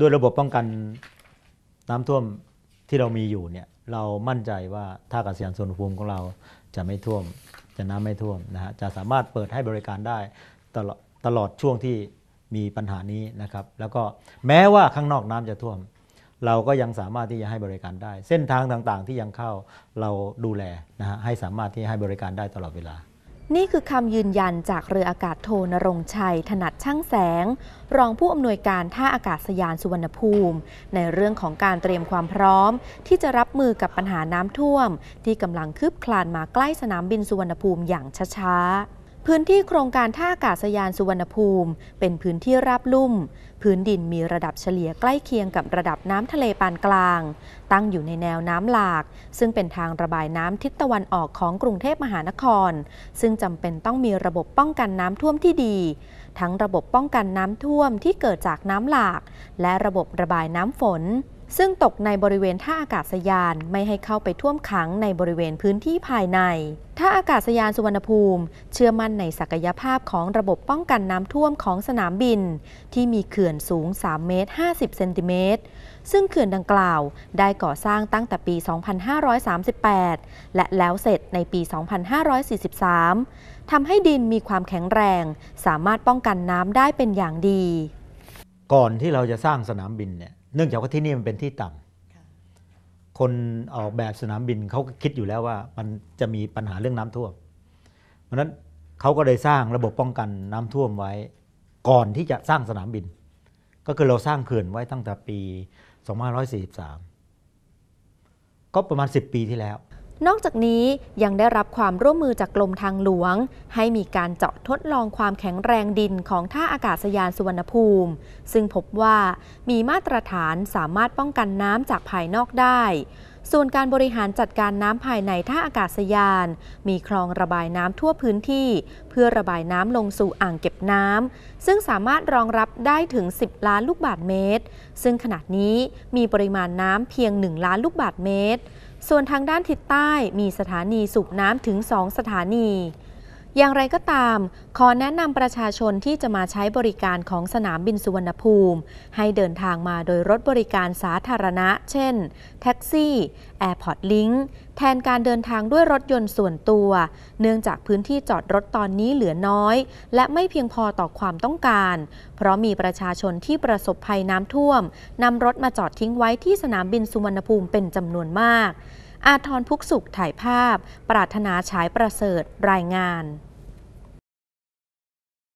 ด้วยระบบป้องกันน้ำท่วมที่เรามีอยู่เนี่ยเรามั่นใจว่าท่าอากาศยานสุวรรณภูมิของเราจะไม่ท่วม จะน้ำไม่ท่วมนะฮะจะสามารถเปิดให้บริการได้ตลอดตลอดช่วงที่มีปัญหานี้นะครับ แล้วก็แม้ว่าข้างนอกน้ำจะท่วม เราก็ยังสามารถที่จะให้บริการได้ เส้นทางต่างๆ ที่ยังเข้าเราดูแลนะฮะให้สามารถที่ให้บริการได้ตลอดเวลา นี่คือคำยืนยันจากเรืออากาศโทนรงชัย ถนัดช่างแสง รองผู้อำนวยการท่าอากาศยานสุวรรณภูมิ ในเรื่องของการเตรียมความพร้อม ที่จะรับมือกับปัญหาน้ำท่วม ที่กำลังคืบคลานมาใกล้สนามบินสุวรรณภูมิอย่างช้าๆ พื้นที่โครงการท่าอากาศยานสุวรรณภูมิ เป็นพื้นที่ราบลุ่ม พื้นดินมีระดับเฉลี่ยใกล้เคียงกับระดับน้ำทะเลปานกลาง ตั้งอยู่ในแนวน้ำหลาก ซึ่งเป็นทางระบายน้ำทิศตะวันออกของกรุงเทพมหานคร ซึ่งจำเป็นต้องมีระบบป้องกันน้ำท่วมที่ดี ทั้งระบบป้องกันน้ำท่วมที่เกิดจากน้ำหลาก และระบบระบายน้ำฝน ซึ่งตกในบริเวณท่าอากาศยานไม่ให้เข้าไปท่วมขังในบริเวณพื้นที่ภายใน ท่าอากาศยานสุวรรณภูมิ เชื่อมั่นในศักยภาพของระบบป้องกันน้ำท่วมของสนามบิน ที่มีเขื่อนสูง 3 เมตร 50 เซนติเมตร ซึ่งเขื่อนดังกล่าวได้ก่อสร้างตั้งแต่ปี 2538 และแล้วเสร็จในปี 2543 ทำให้ดินมีความแข็งแรง สามารถป้องกันน้ำได้เป็นอย่างดี ก่อนที่เราจะสร้างสนามบินเนี่ย เนื่องจากว่าที่นี่มันเป็นที่ต่ำคนออกแบบสนามบินเขาก็คิดอยู่แล้วว่ามันจะมีปัญหาเรื่องน้ำท่วม เพราะฉะนั้นเขาก็เลยสร้างระบบป้องกันน้ำท่วมไว้ ก่อนที่จะสร้างสนามบิน ก็คือเราสร้างเขื่อนไว้ตั้งแต่ปี 2543 ก็ประมาณ 10 ปีที่แล้ว นอกจากนี้ยังได้รับความร่วมมือจากกรมทางหลวง ให้มีการเจาะทดลองความแข็งแรงดินของท่าอากาศยานสุวรรณภูมิ ซึ่งพบว่ามีมาตรฐานสามารถป้องกันน้ำจากภายนอกได้ ส่วนการบริหารจัดการน้ำภายในท่าอากาศยาน มีคลองระบายน้ำทั่วพื้นที่ เพื่อระบายน้ำลงสู่อ่างเก็บน้ำซึ่งสามารถรองรับได้ถึง 10 ล้านลูกบาศก์เมตร ซึ่งขณะนี้มีปริมาณน้ำเพียง 1 ล้านลูกบาศก์เมตร ส่วนทางด้านทิศใต้มีสถานีสูบน้ำถึง 2 สถานี อย่างไรก็ตาม ขอแนะนำประชาชนที่จะมาใช้บริการของสนามบินสุวรรณภูมิ ให้เดินทางมาโดยรถบริการสาธารณะ เช่น แท็กซี่ Airport Link แทนการเดินทางด้วยรถยนต์ส่วนตัว เนื่องจากพื้นที่จอดรถตอนนี้เหลือน้อย และไม่เพียงพอต่อความต้องการ เพราะมีประชาชนที่ประสบภัยน้ำท่วมนำรถมาจอดทิ้งไว้ที่สนามบินสุวรรณภูมิเป็นจำนวนมาก อาทรพุกสุขถ่ายภาพ ปรารถนาฉายประเสริฐรายงาน